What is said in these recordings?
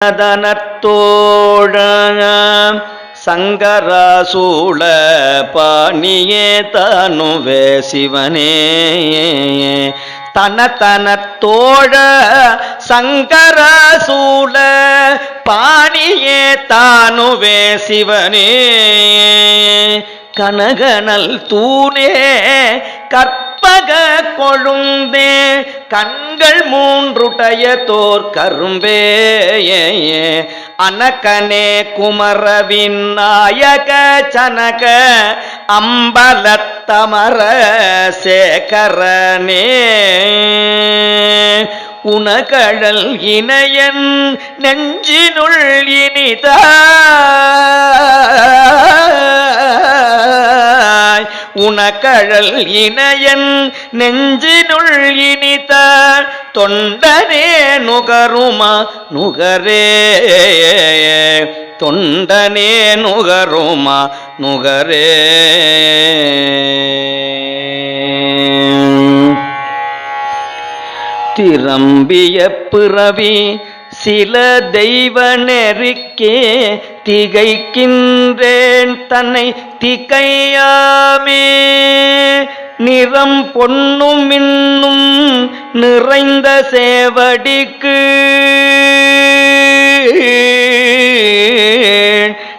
தனத்தோழ சங்கராசூழ பாணியே தனுவே சிவனே. தன தனத்தோழ சங்கராசூழ பாணியே தானுவே சிவனே. கனகனல் தூணே கற்பக கொழுந்தே கண் கண்கள் மூன்றுடைய தோர் கரும்பே அனகனே குமரவின் நாயக சனக அம்பலத்தமர சேகரனே. உனகழல் இணையன் நெஞ்சினுள் இனிதா. உனக்கழல் இணையன் நெஞ்சினுள் இனித தொண்டனே நுகருமா? நுகரே. தொண்டனே நுகருமா? நுகரே. திரம்பிய பிறவி சில தெய்வ நெருக்கே திகைக்கின்றேன் தன்னை திகையாமே. நிறம் பொன்னும் மின்னும் நிறைந்த சேவடிக்கு.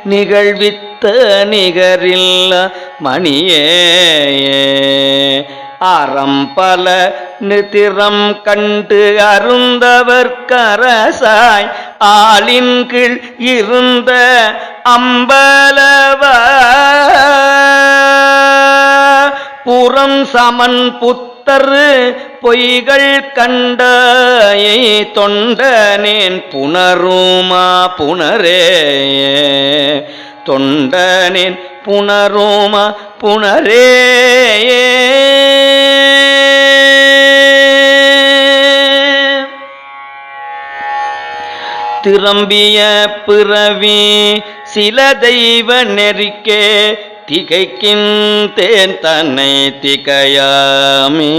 நிகழ்வித்த நிகரில்ல மணியே அறம் பல நிதிரம் கண்டு அருந்தவர் கரசாய் ஆளின் கீழ் இருந்த அம்பலவ? புறம் சமன் புத்தர் பொய்கள் கண்டாயை தொண்டனேன் புனருமா புனரே தொண்டனேன் புனருமா புனரே திரும்பிய பிறவி சில தெய்வ நெறிக்கே திகைக்கின்றேன் தன்னை திகையாமே.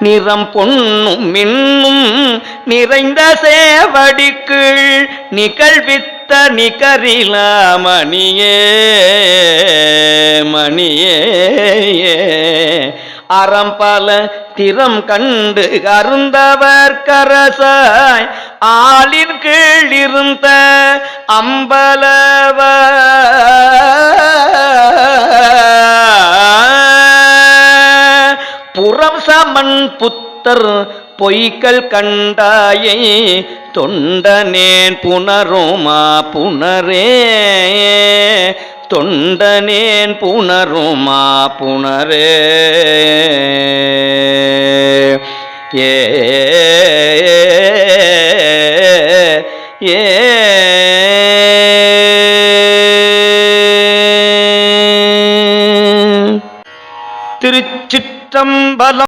நிறம் பொன்னும் மின்னும் நிறைந்த சேவடிக்குள் நிகழ்வித்த நிகரிலாமணியே. அறம் பல திறம் கண்டு அருந்தவர் கரசாய். ஆளின் கீழ் இருந்த அம்பலவ புறம் சமன் புத்தர் பொய்கள் கண்டாயை தொண்டனேன் புனருமா புனரே தொண்டனேன் புனருமா புனரே ஏ ஏ. திருச்சிற்றம்பலம்